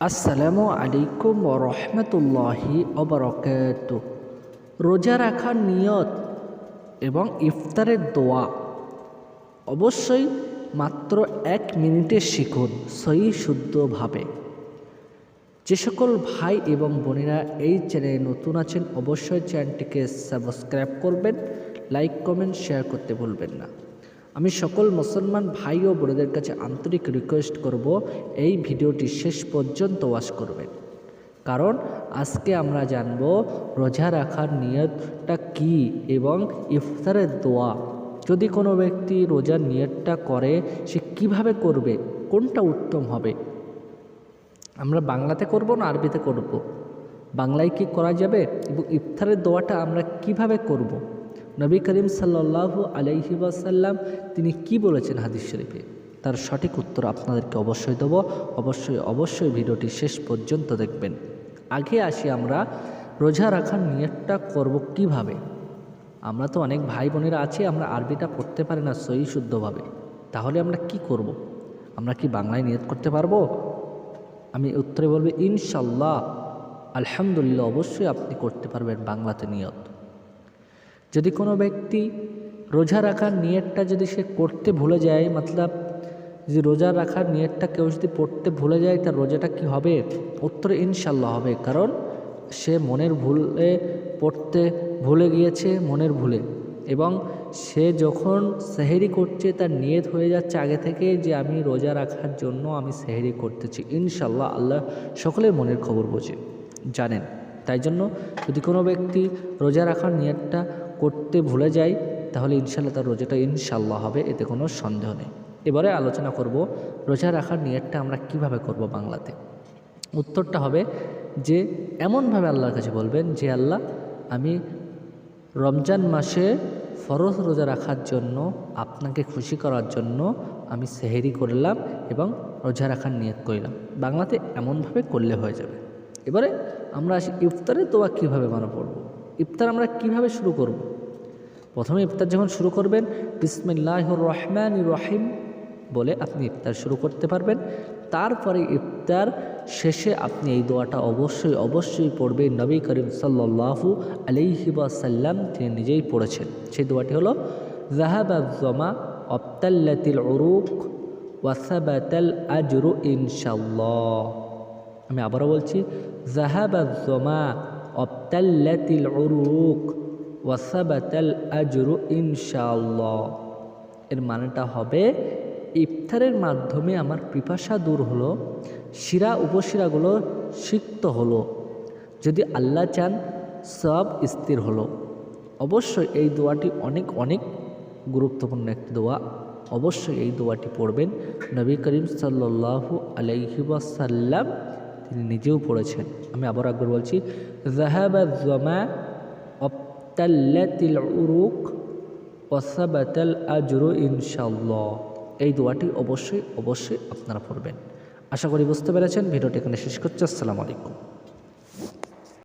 আসসালামু আলাইকুম রহমতুল্লাহি অবরকাত রোজা রাখার নিয়ত এবং ইফতারের দোয়া। অবশ্যই মাত্র এক মিনিটে শিখুন সহি শুদ্ধভাবে। যে সকল ভাই এবং বোনেরা এই চ্যানেলে নতুন আছেন, অবশ্যই চ্যানেলটিকে সাবস্ক্রাইব করবেন, লাইক, কমেন্ট, শেয়ার করতে ভুলবেন না। আমি সকল মুসলমান ভাই ও বোনেদের কাছে আন্তরিক রিকোয়েস্ট করব, এই ভিডিওটি শেষ পর্যন্ত ওয়াশ করবেন। কারণ আজকে আমরা জানব রোজা রাখার নিয়তটা কি এবং ইফতারের দোয়া। যদি কোনো ব্যক্তি রোজার নিয়তটা করে, সে কীভাবে করবে? কোনটা উত্তম হবে? আমরা বাংলাতে করব না আরবিতে করব। বাংলায় কি করা যাবে? এবং ইফতারের দোয়াটা আমরা কীভাবে করব। নবী করিম সাল্লাল্লাহু আলাইহি ওয়াসাল্লাম তিনি কি বলেছেন হাদিস শরীফে? তার সঠিক উত্তর আপনাদেরকে অবশ্যই দেবো। অবশ্যই অবশ্যই ভিডিওটি শেষ পর্যন্ত দেখবেন। আগে আসি আমরা রোজা রাখার নিয়তটা করব কীভাবে? আমরা তো অনেক ভাই বোনেরা আছি, আমরা আরবিটা পড়তে পারি না সই শুদ্ধভাবে। তাহলে আমরা কি করব। আমরা কি বাংলায় নিয়ত করতে পারব? আমি উত্তরে বলব, ইনশাল্লাহ, আলহামদুলিল্লাহ, অবশ্যই আপনি করতে পারবেন বাংলাতে নিয়ত। যদি কোনো ব্যক্তি রোজা রাখার নিয়তটা যদি সে করতে ভুলে যায়, মতলব যদি রোজা রাখার নিয়তটা কেউ যদি পড়তে ভুলে যায়, তার রোজাটা কি হবে? উত্তরে ইনশাল্লাহ হবে। কারণ সে মনের ভুলে পড়তে ভুলে গিয়েছে, মনের ভুলে। এবং সে যখন সেহেরি করছে, তার নিয়ত হয়ে যাচ্ছে আগে থেকে যে আমি রোজা রাখার জন্য আমি সেহেরি করতেছি। ইনশাল্লাহ আল্লাহ সকলের মনের খবর বোঝে, জানেন। তাই জন্য যদি কোনো ব্যক্তি রোজা রাখার নিয়তটা করতে ভুলে যাই, তাহলে ইনশাল্লাহ তার রোজাটা ইনশাল্লাহ হবে, এতে কোনো সন্দেহ নেই। এবারে আলোচনা করব, রোজা রাখার নিয়তটা আমরা কীভাবে করব বাংলাতে? উত্তরটা হবে যে, এমনভাবে আল্লাহর কাছে বলবেন যে, আল্লাহ, আমি রমজান মাসে ফরজ রোজা রাখার জন্য, আপনাকে খুশি করার জন্য আমি সেহেরি করলাম এবং রোজা রাখার নিয়ত করলাম। বাংলাতে এমনভাবে করলে হয়ে যাবে। এবারে আমরা আসি ইফতারের দোয়া কীভাবে মানা পড়ব? ইফতার আমরা কীভাবে শুরু করব। প্রথমে ইফতার যখন শুরু করবেন বিসমিল্লাহ রহমান রহিম বলে আপনি ইফতার শুরু করতে পারবেন। তারপরে ইফতার শেষে আপনি এই দোয়াটা অবশ্যই অবশ্যই পড়বেন নবী করিম সাল্লাহু আলিহি সাল্লাম তিনি নিজেই পড়েছেন। সেই দোয়াটি হলো জাহাবাজমা অপ্তাল্লাতিল উরুক ওয়াসাবাতাল আজরু ইনশাল্লাহ আমি আবারও বলছি জাহাবাজমা অপ্তাল্লাতিল উরুক ওয়াসাবাতাল আজরু এর মানেটা হবে, ইফতারের মাধ্যমে আমার পিপাসা দূর হলো, শিরা উপশিরাগুলো সিক্ত হলো। যদি আল্লাহ চান, সব স্থির হলো। অবশ্যই এই দোয়াটি অনেক অনেক গুরুত্বপূর্ণ একটি দোয়া। অবশ্যই এই দোয়াটি পড়বেন নবী করিম সাল্লাহু আলাইহি ওয়াসাল্লাম। তিনি নিজেও পড়েছেন। আমি আবার একবার বলছি জাহাবা জমা অপ্তাল্লাতিল উরুক ওসাবাতাল আজরু ইনশাল্লাহ এই দোয়াটি অবশ্যই অবশ্যই আপনারা পড়বেন। আশা করি বুঝতে পেরেছেন। ভিডিওটি এখানে শেষ করছি। আসসালামু আলাইকুম।